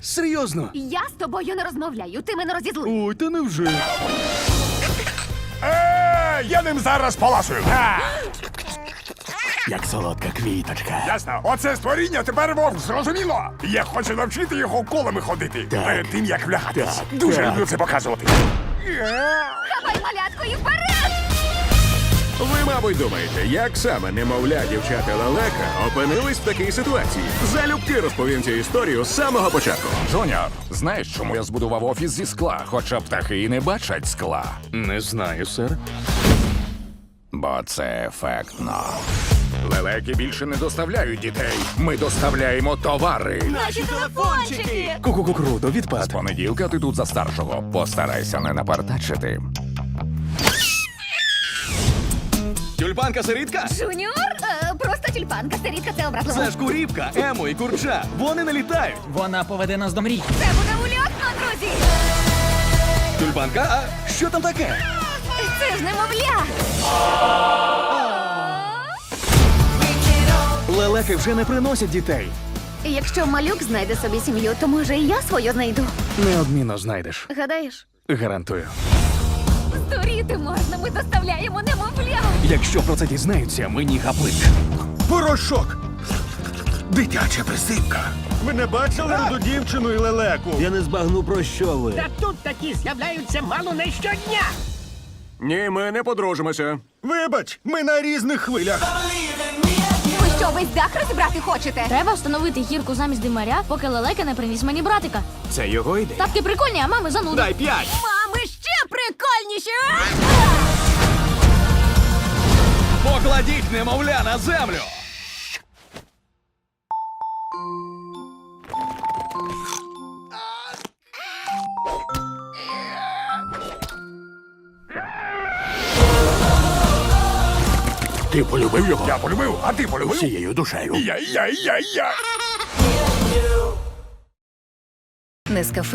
Серйозно? Я з тобою не розмовляю, ти мене розізлив. Ой, та невже. Е, я ним зараз поласую. А, Як солодка квіточка. ясно, оце створіння тепер вовк, зрозуміло. Я хочу навчити його колами ходити Так. перед тим, як влягатись. Так, Дуже так. люблю це показувати. Давай малятко і вперед! Ви, мабуть, думаєте, як саме немовля дівчата лелека опинились в такій ситуації? Залюбки розповім цю історію з самого початку. Джуніор, знаєш, чому я збудував офіс зі скла, хоча птахи і не бачать скла? Не знаю, сер. Бо це ефектно. Лелеки більше не доставляють дітей. Ми доставляємо товари. Наші телефончики! Ку-ку-ку круто, З понеділка ти тут за старшого. Постарайся не напартачити. Тюльпанка сирітка? Жуніор? Е, просто тюльпанка, старітка, це образливо. Це ж куріпка, емо і курча. Вони не літають. Вона поведе нас до мрій. Це буде ульотно, друзі! Тюльпанка, а що там таке? Це ж немовля! Лелеки вже не приносять дітей. Якщо малюк знайде собі сім'ю, то може і я свою знайду. Неодмінно знайдеш. Гадаєш? Гарантую. Здуріти можна, ми доставляємо немовля! Якщо про це дізнаються, мені гаплик. Порошок! Дитяча присипка. Ви не бачили руду дівчину і лелеку? Я не збагну про що ви. Та тут такі з'являються мало не щодня. Ні, ми не подружимося. Вибач, ми на різних хвилях. Ви що, весь дах розібрати хочете? Треба встановити гірку замість димаря, поки лелека не приніс мені братика. Це його ідея. Татки прикольні, а мами зануди. Дай п'ять. Мами ще прикольніші! Покладіть немовля на землю. Ти полюбив його? Я полюбив, а ти полюбив? Всією душею. Я, я, я, я. Нескафе